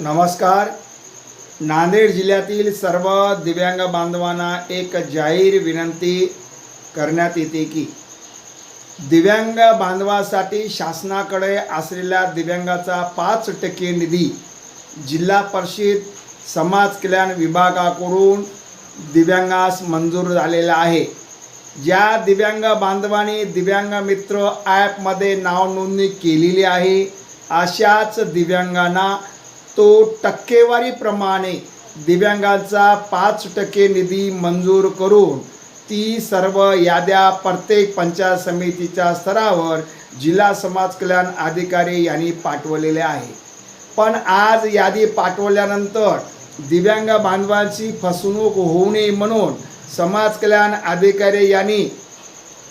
नमस्कार. नांदेड जिल्ह्यातील सर्व दिव्यांग बांधवांना एक जाहीर विनंती करण्यात येते की दिव्यांग बांधवासाठी शासनाकडे असलेल्या दिव्यांगाचा पाच टक्के निधी जिल्हा परिषद समाज कल्याण विभागाकडून दिव्यांगास मंजूर झालेला आहे. ज्या दिव्यांग बांधवांनी दिव्यांग मित्र ॲपमध्ये नाव नोंदणी केलेली आहे अशाच दिव्यांगांना तो टक्केवारीप्रमाणे दिव्यांगांचा पाच टक्के निधी मंजूर करून ती सर्व याद्या प्रत्येक पंचायत समितीच्या स्तरावर जिल्हा समाज कल्याण अधिकारी यांनी पाठवलेले आहे पण आज यादी पाठवल्यानंतर दिव्यांग बांधवांची फसवणूक होऊ नये म्हणून समाज कल्याण अधिकारी यांनी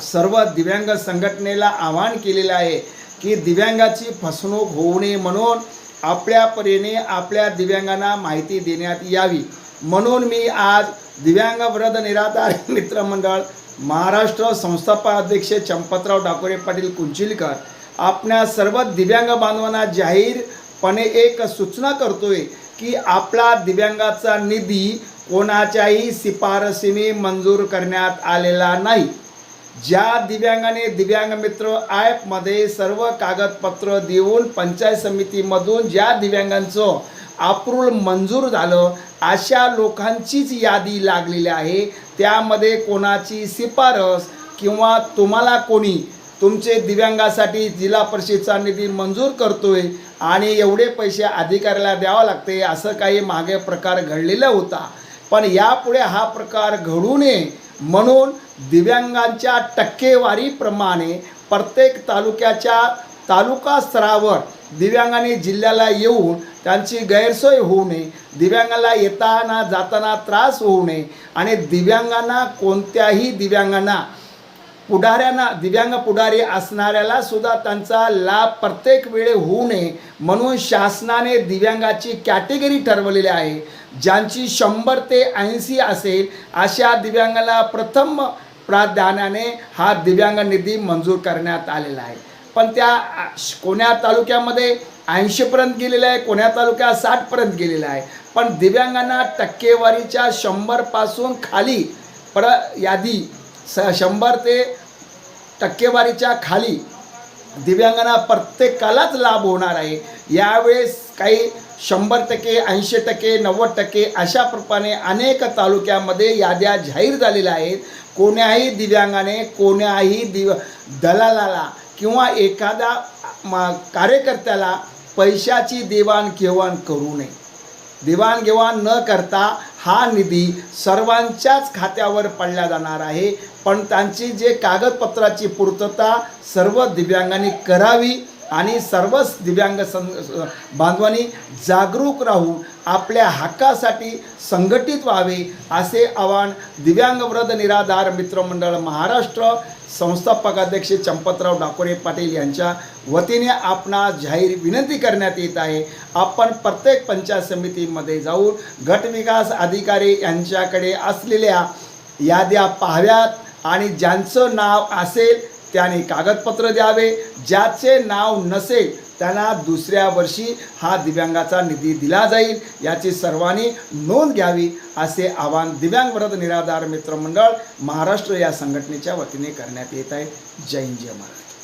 सर्व दिव्यांग संघटनेला आवाहन केलेलं आहे की दिव्यांगाची फसवणूक होऊ नये म्हणून आपल्या परीने आपल्या दिव्यांगांना माहिती देण्यात यावी. म्हणून मी आज दिव्यांग व्रत निराधार मित्रमंडळ महाराष्ट्र संस्थापकाध्यक्ष चंपतराव डाकोरे पाटील कुंचिलकर आपल्या सर्व दिव्यांग बांधवांना जाहीरपणे एक सूचना करतोय की आपला दिव्यांगाचा निधी कोणाच्याही शिफारसीने मंजूर करण्यात आलेला नाही. ज्या दिव्यांगाने दिव्यांग मित्र ॲपमध्ये सर्व कागदपत्र देऊन पंचायत समितीमधून ज्या दिव्यांगांचं अप्रूव्हल मंजूर झालं अशा लोकांचीच यादी लागलेली आहे. त्यामध्ये कोणाची शिफारस किंवा तुम्हाला कोणी तुमचे दिव्यांगासाठी जिल्हा परिषदचा निधी मंजूर करतोय आणि एवढे पैसे अधिकाऱ्याला द्यावं लागते असं काही मागे प्रकार घडलेला होता. पण यापुढे हा प्रकार घडू नये म्हणून दिव्यांगांच्या टक्केवारीप्रमाणे प्रत्येक तालुक्याच्या तालुका स्तरावर दिव्यांगांनी जिल्ह्याला येऊन त्यांची गैरसोय होऊ नये दिव्यांगाला येताना जाताना त्रास होऊ नये आणि दिव्यांगांना कोणत्याही दिव्यांगांना पुढाऱ्यांना दिव्यांग पुढारी असणाऱ्याला सुद्धा त्यांचा लाभ प्रत्येक वेळे होऊ नये म्हणून शासनाने दिव्यांगाची कॅटेगरी ठरवलेली आहे. ज्यांची शंभर ते ऐंशी असेल अशा दिव्यांगाला प्रथम प्राधान्याने हा दिव्यांग निधी मंजूर करण्यात आलेला आहे. पण त्या श- कोण्या तालुक्यामध्ये ऐंशीपर्यंत गेलेलं आहे कोण्या तालुक्यात साठपर्यंत गेलेला आहे? पण दिव्यांगांना टक्केवारीच्या शंभरपासून खाली पर यादी स शंभर ते टक्केवारीच्या खाली दिव्यांगांना प्रत्येकालाच लाभ होणार आहे. यावेळेस काही शंभर टक्के ऐंशी टक्के नव्वद टक्के अशा प्रमाणे अनेक तालुक्यामध्ये याद्या जाहीर झालेल्या आहेत. कोण्याही दिव्यांगाने कोण्याही दिव दलालाला किंवा एखादा म कार्यकर्त्याला पैशाची देवाणघेवाण करू नये. देवाणघेवाण न करता हा निधी सर्वांच्याच खात्यावर पडला जाणार आहे. पण त्यांची जे कागदपत्राची पूर्तता सर्व दिव्यांगांनी करावी आणि सर्वच दिव्यांग सं बांधवांनी जागरूक राहून आपल्या हक्कासाठी संघटित व्हावे असे आवाहन दिव्यांग वृद्ध निराधार मित्रमंडळ महाराष्ट्र संस्थापक अध्यक्ष चंपतराव डाकोरे पाटील यांच्या वतीने आपणा जाहीर विनंती करण्यात येत आहे. आपण प्रत्येक पंचायत समितीमध्ये जाऊन गट विकास अधिकारी यांच्याकडे असलेल्या याद्या पाहाव्यात आणि ज्यांचं नाव असेल त्याने कागदपत्र द्यावे. ज्याचे नाव नसेल त्यांना दुसऱ्या वर्षी हा दिव्यांगाचा निधी दिला जाईल. याची सर्वांनी नोंद घ्यावी असे आवाहन दिव्यांग व्रत निराधार मित्रमंडळ महाराष्ट्र या संघटनेच्या वतीने करण्यात येत आहे. जय हिंद जय महाराष्ट्र.